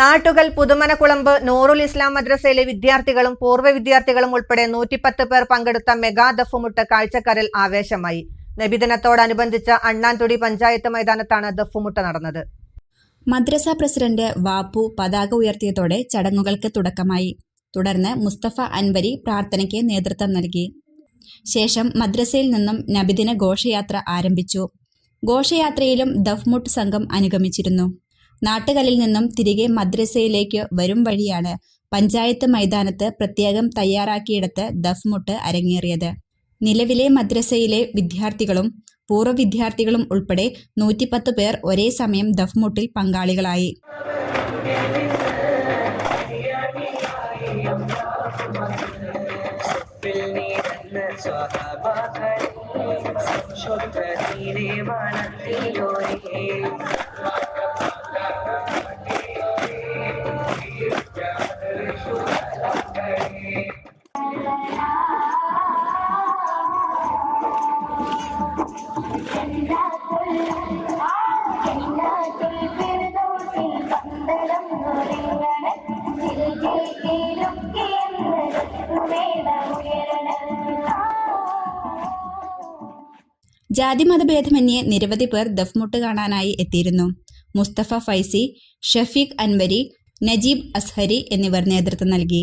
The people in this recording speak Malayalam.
നാട്ടുകൽ പുതുമനക്കുളമ്പ് നൂറുൽ ഇസ്ലാം മദ്രസയിലെ വിദ്യാർത്ഥികളും പൂർവ വിദ്യാർത്ഥികളും ഉൾപ്പെടെ നൂറ്റിപ്പത്ത് പേർ പങ്കെടുത്ത മെഗാ ദഫുമുട്ട് കാഴ്ചക്കാരിൽ ആവേശമായി. നബിദിനത്തോടനുബന്ധിച്ച അണ്ണാൻതുടി പഞ്ചായത്ത് മൈതാനത്താണ് ദഫുമുട്ട് നടന്നത്. മദ്രസ പ്രസിഡന്റ് വാപ്പു പതാക ഉയർത്തിയതോടെ ചടങ്ങുകൾക്ക് തുടക്കമായി. തുടർന്ന് മുസ്തഫ അൻവരി പ്രാർത്ഥനയ്ക്ക് നേതൃത്വം നൽകി. ശേഷം മദ്രസയിൽ നിന്നും നബിദിന ഘോഷയാത്ര ആരംഭിച്ചു. ഘോഷയാത്രയിലും ദഫ്മുട്ട് സംഘം അനുഗമിച്ചിരുന്നു. നാട്ടുകലിൽ നിന്നും തിരികെ മദ്രസയിലേക്ക് വരും വഴിയാണ് പഞ്ചായത്ത് മൈതാനത്ത് പ്രത്യേകം തയ്യാറാക്കിയെടുത്ത് ദഫ്മുട്ട് അരങ്ങേറിയത്. നിലവിലെ മദ്രസയിലെ വിദ്യാർത്ഥികളും പൂർവ വിദ്യാർത്ഥികളും ഉൾപ്പെടെ നൂറ്റിപ്പത്ത് പേർ ഒരേ സമയം ദഫ്മുട്ടിൽ പങ്കാളികളായി. ജാതിമതഭേദമന്യേ നിരവധി പേർ ദഫ്മുട്ട് കാണാനായി എത്തിയിരുന്നു. മുസ്തഫ ഫൈസി ഷഫീഖ് അൻവരി നജീബ് അസ്ഹരി എന്നിവർ നേതൃത്വം നൽകി.